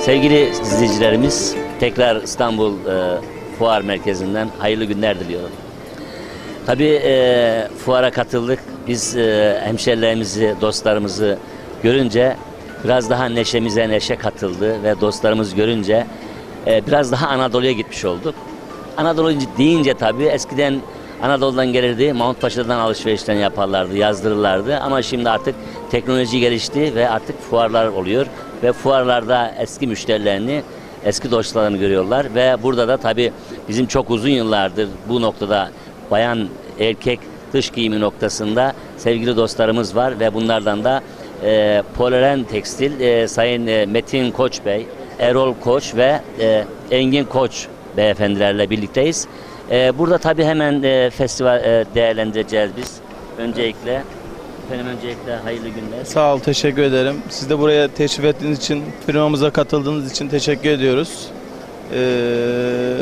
Sevgili izleyicilerimiz, tekrar İstanbul e, Fuar Merkezi'nden hayırlı günler diliyorum. Tabii e, fuara katıldık. Biz e, hemşerilerimizi, dostlarımızı görünce biraz daha neşemize neşe katıldı ve dostlarımız görünce e, biraz daha Anadolu'ya gitmiş olduk. Anadolu deyince tabii eskiden Anadolu'dan gelirdi, Mahmutpaşa'dan alışverişlerini yaparlardı, yazdırırlardı ama şimdi artık teknoloji gelişti ve artık fuarlar oluyor ve fuarlarda eski müşterilerini, eski dostlarını görüyorlar ve burada da tabii bizim çok uzun yıllardır bu noktada bayan erkek dış giyimi noktasında sevgili dostlarımız var ve bunlardan da e, Polaren Tekstil e, Sayın e, Metin Koç Bey, Erol Koç ve e, Engin Koç beyefendilerle birlikteyiz. E, burada tabii hemen e, festival e, değerlendireceğiz biz. Öncelikle efendim öncelikle hayırlı günler. Sağ ol, teşekkür ederim. Siz de buraya teşrif ettiğiniz için, firmamıza katıldığınız için teşekkür ediyoruz. Ee,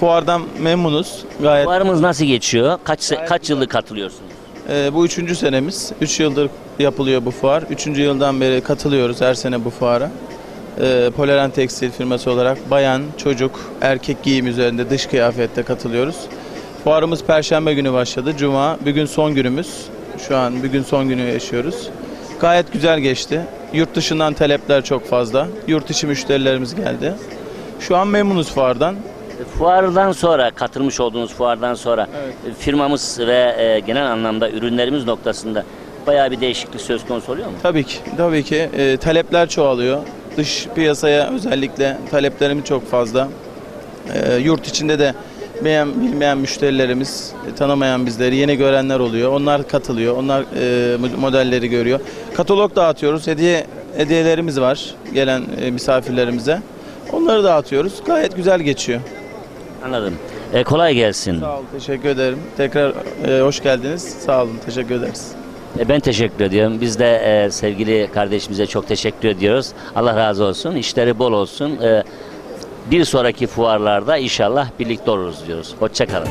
fuardan memnunuz. Gayet. Fuarımız nasıl geçiyor? Kaç se- Gayet kaç yıldır katılıyorsunuz? Ee, bu üçüncü senemiz. Üç yıldır yapılıyor bu fuar. Üçüncü yıldan beri katılıyoruz her sene bu fuara. Ee, Polaren Tekstil firması olarak bayan, çocuk, erkek giyim üzerinde dış kıyafette katılıyoruz. Fuarımız Perşembe günü başladı. Cuma, bugün son günümüz. Şu an bugün son günü yaşıyoruz. Gayet güzel geçti. Yurt dışından talepler çok fazla. Yurt içi müşterilerimiz geldi. Şu an memnunuz fuardan. Fuardan sonra, katılmış olduğunuz fuardan sonra Evet. e, firmamız ve e, genel anlamda ürünlerimiz noktasında bayağı bir değişiklik söz konusu oluyor mu? Tabii ki, tabii ki e, talepler çoğalıyor. Dış piyasaya özellikle taleplerimiz çok fazla. E, yurt içinde de beğen, bilmeyen müşterilerimiz, e, tanımayan bizleri yeni görenler oluyor. Onlar katılıyor, onlar e, mo- modelleri görüyor. Katalog dağıtıyoruz, hediye hediyelerimiz var gelen e, misafirlerimize. Onları dağıtıyoruz. Gayet güzel geçiyor. Anladım. E, kolay gelsin. Sağ olun, teşekkür ederim. Tekrar e, hoş geldiniz. Sağ olun, teşekkür ederiz. E, ben teşekkür ediyorum. Biz de e, sevgili kardeşimize çok teşekkür ediyoruz. Allah razı olsun. İşleri bol olsun. E, bir sonraki fuarlarda inşallah birlikte oluruz diyoruz. Hoşçakalın.